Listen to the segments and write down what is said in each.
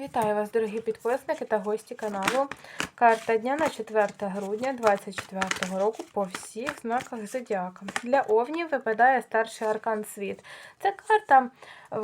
Вітаю вас, дорогі підписники та гості каналу. Карта дня на 4 грудня 2024 року по всіх знаках зодіака. Для овнів випадає старший аркан світ. Це карта е,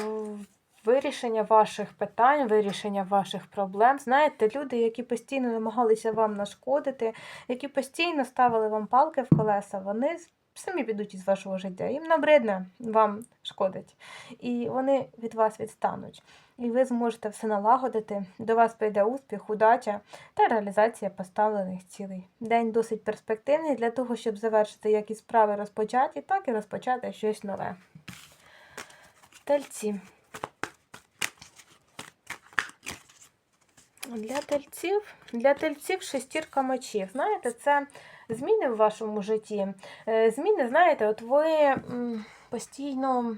вирішення ваших питань, вирішення ваших проблем. Знаєте, люди, які постійно намагалися вам нашкодити, які постійно ставили вам палки в колеса, вони самі підуть із вашого життя. Їм набридне вам шкодить. І вони від вас відстануть. І ви зможете все налагодити. До вас прийде успіх, удача та реалізація поставлених цілей. День досить перспективний для того, щоб завершити як і справи розпочаті, так і розпочати щось нове. Тельці. Для тельців, для тельців шестірка мечів. Знаєте, це зміни в вашому житті. Е, Зміни, знаєте, от ви постійно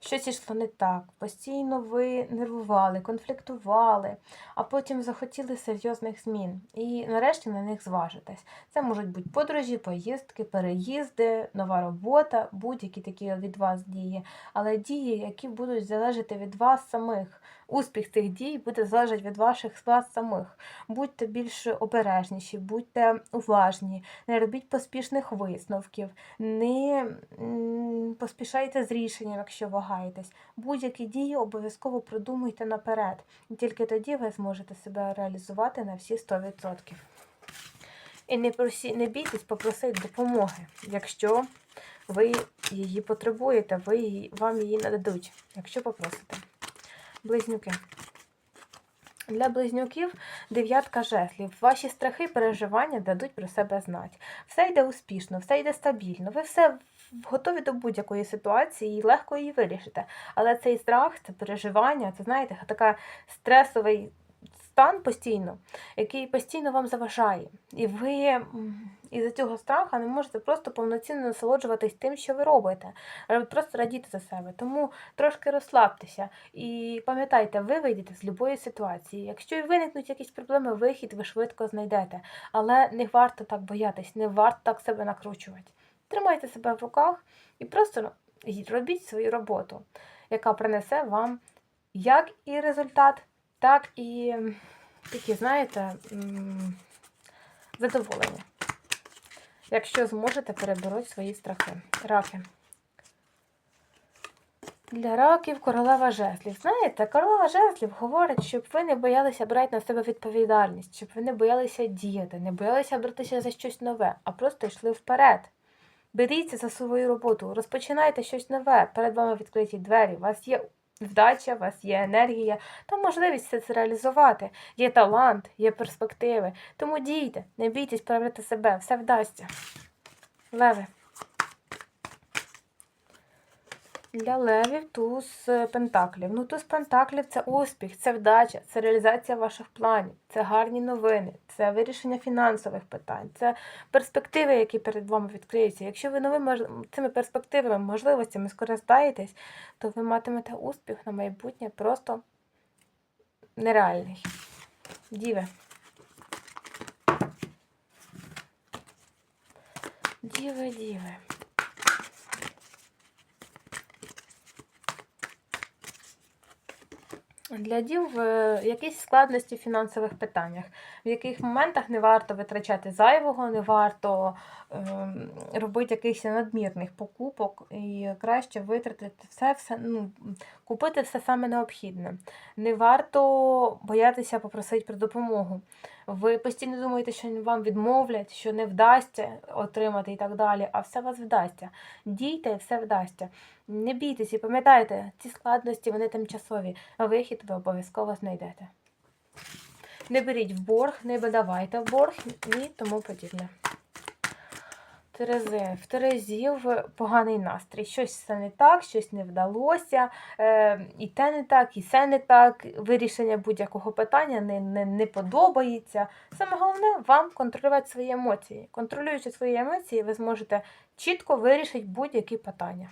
щось йшло не так, постійно ви нервували, конфліктували, а потім захотіли серйозних змін. І нарешті на них зважитесь. Це можуть бути подорожі, поїздки, переїзди, нова робота, будь-які такі від вас дії, але дії, які будуть залежати від вас самих. Успіх цих дій буде залежати від ваших вас самих. Будьте більш обережніші, будьте уважні, не робіть поспішних висновків, не поспішайте з рішенням, якщо вагаєтесь. Будь-які дії обов'язково продумуйте наперед. І тільки тоді ви зможете себе реалізувати на всі 100%. І не, просі, не бійтесь попросити допомоги, якщо ви її потребуєте, ви її, вам її нададуть, якщо попросите. Близнюки. Для близнюків дев'ятка жезлів. Ваші страхи, переживання дадуть про себе знати. Все йде успішно, все йде стабільно. Ви все готові до будь-якої ситуації і легко її вирішите. Але цей страх, це переживання, це знаєте, така стресовий стан постійно, який постійно вам заважає. І ви із-за цього страха не можете просто повноцінно насолоджуватись тим, що ви робите. Просто радіти за себе. Тому трошки розслабтеся. І пам'ятайте, ви вийдете з будь-якої ситуації. Якщо і виникнуть якісь проблеми, вихід ви швидко знайдете. Але не варто так боятись, не варто так себе накручувати. Тримайте себе в руках і просто робіть свою роботу, яка принесе вам як і результат, так і такі, знаєте, задоволення. Якщо зможете перебороть свої страхи. Раки. Для раків королева жезлів. Знаєте, королева жезлів говорить, щоб ви не боялися брати на себе відповідальність, щоб ви не боялися діяти, не боялися братися за щось нове, а просто йшли вперед. Беріться за свою роботу, розпочинайте щось нове. Перед вами відкриті двері. У вас є вдача, у вас є енергія та можливість все це реалізувати. Є талант, є перспективи. Тому дійте, не бійтесь проявляти себе, все вдасться. Леви. Для левів туз пентаклів. Ну, туз пентаклів це успіх, це вдача, це реалізація ваших планів, це гарні новини, це вирішення фінансових питань, це перспективи, які перед вами відкриються. Якщо ви новими цими перспективами, можливостями скористаєтесь, то ви матимете успіх на майбутнє просто нереальний. Діви. Діви, діви. Для дів е, якісь складності в фінансових питаннях, в яких моментах не варто витрачати зайвого, не варто ем, робити якихось надмірних покупок і краще витратити все, все ну, купити все саме необхідне. Не варто боятися попросити про допомогу. Ви постійно думаєте, що вам відмовлять, що не вдасться отримати і так далі, а все вас вдасться. Дійте все вдасться. Не бійтеся і пам'ятайте, ці складності вони тимчасові, а вихід ви обов'язково знайдете. Не беріть в борг, не видавайте в борг і тому подібне. Терези. В Терезів поганий настрій. Щось все не так, щось не вдалося, е, і те не так, і все не так. Вирішення будь-якого питання не, не, не подобається. Саме головне вам контролювати свої емоції. Контролюючи свої емоції, ви зможете чітко вирішити будь-які питання.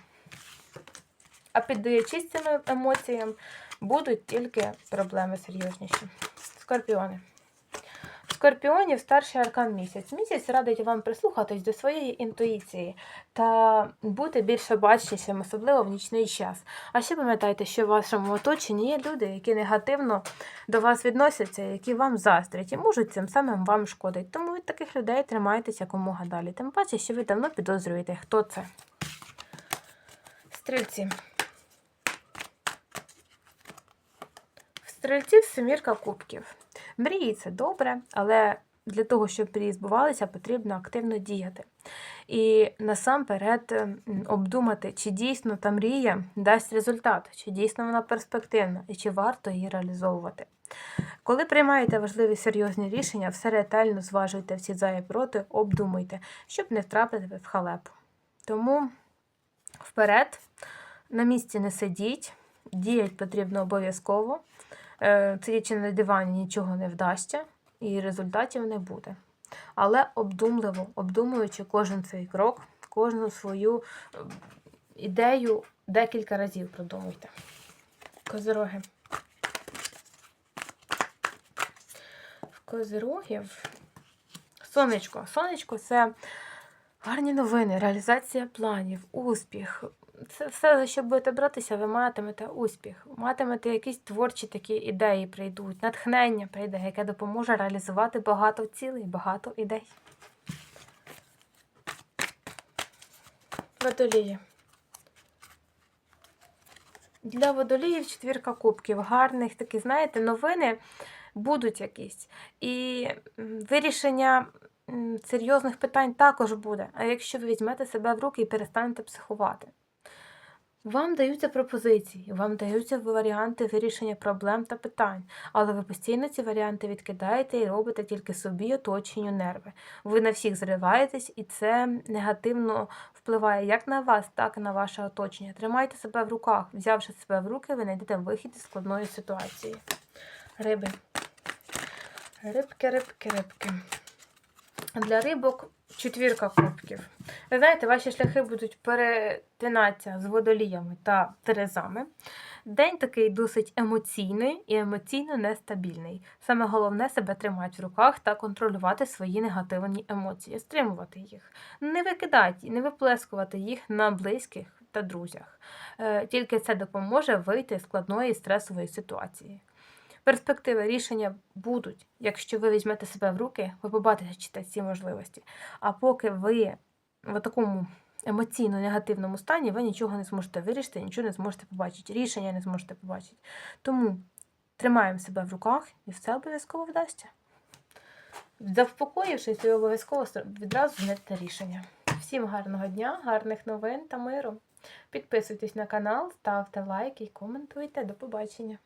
А піддаючись цим емоціям, будуть тільки проблеми серйозніші. Скорпіони. Скорпіонів старший аркан місяць. Місяць радить вам прислухатись до своєї інтуїції та бути більше бачнішим, особливо в нічний час. А ще пам'ятайте, що в вашому оточенні є люди, які негативно до вас відносяться, які вам заздрять і можуть цим самим вам шкодити. Тому від таких людей тримайтеся якомога далі. Тим паче, що ви давно підозрюєте, хто це. Стрільці. В стрільців семірка кубків. Мрії це добре, але для того, щоб мрії збувалися, потрібно активно діяти. І насамперед обдумати, чи дійсно та мрія дасть результат, чи дійсно вона перспективна і чи варто її реалізовувати. Коли приймаєте важливі серйозні рішення, все ретельно зважуйте всі за і проти, обдумуйте, щоб не втрапити в халепу. Тому вперед, на місці не сидіть, діять потрібно обов'язково. Е, Сидячи на дивані, нічого не вдасться і результатів не буде. Але обдумливо, обдумуючи кожен свій крок, кожну свою е, ідею декілька разів продумуйте. Козироги. В козирогів. Сонечко. Сонечко це гарні новини, реалізація планів, успіх. Це все, за що будете братися, ви матимете успіх. Матимете якісь творчі такі ідеї прийдуть, натхнення прийде, яке допоможе реалізувати багато цілей, багато ідей. Водолії. Для водоліїв четвірка кубків. Гарних такі, знаєте, новини будуть якісь. І вирішення серйозних питань також буде. А якщо ви візьмете себе в руки і перестанете психувати. Вам даються пропозиції, вам даються варіанти вирішення проблем та питань, але ви постійно ці варіанти відкидаєте і робите тільки собі оточенню нерви. Ви на всіх зриваєтесь, і це негативно впливає як на вас, так і на ваше оточення. Тримайте себе в руках. Взявши себе в руки, ви знайдете вихід із складної ситуації. Риби. Рибки, рибки, рибки. Для рибок четвірка кубків. Ви знаєте, ваші шляхи будуть перетинатися з водоліями та терезами. День такий досить емоційний і емоційно нестабільний. Саме головне себе тримати в руках та контролювати свої негативні емоції, стримувати їх. Не викидати, не виплескувати їх на близьких та друзях. Е, Тільки це допоможе вийти з складної стресової ситуації. Перспективи рішення будуть, якщо ви візьмете себе в руки, ви побачите ці можливості. А поки ви в такому емоційно негативному стані, ви нічого не зможете вирішити, нічого не зможете побачити, рішення не зможете побачити. Тому тримаємо себе в руках і все обов'язково вдасться. Заспокоївшись, ви обов'язково відразу знайдете рішення. Всім гарного дня, гарних новин та миру. Підписуйтесь на канал, ставте лайки і коментуйте. До побачення!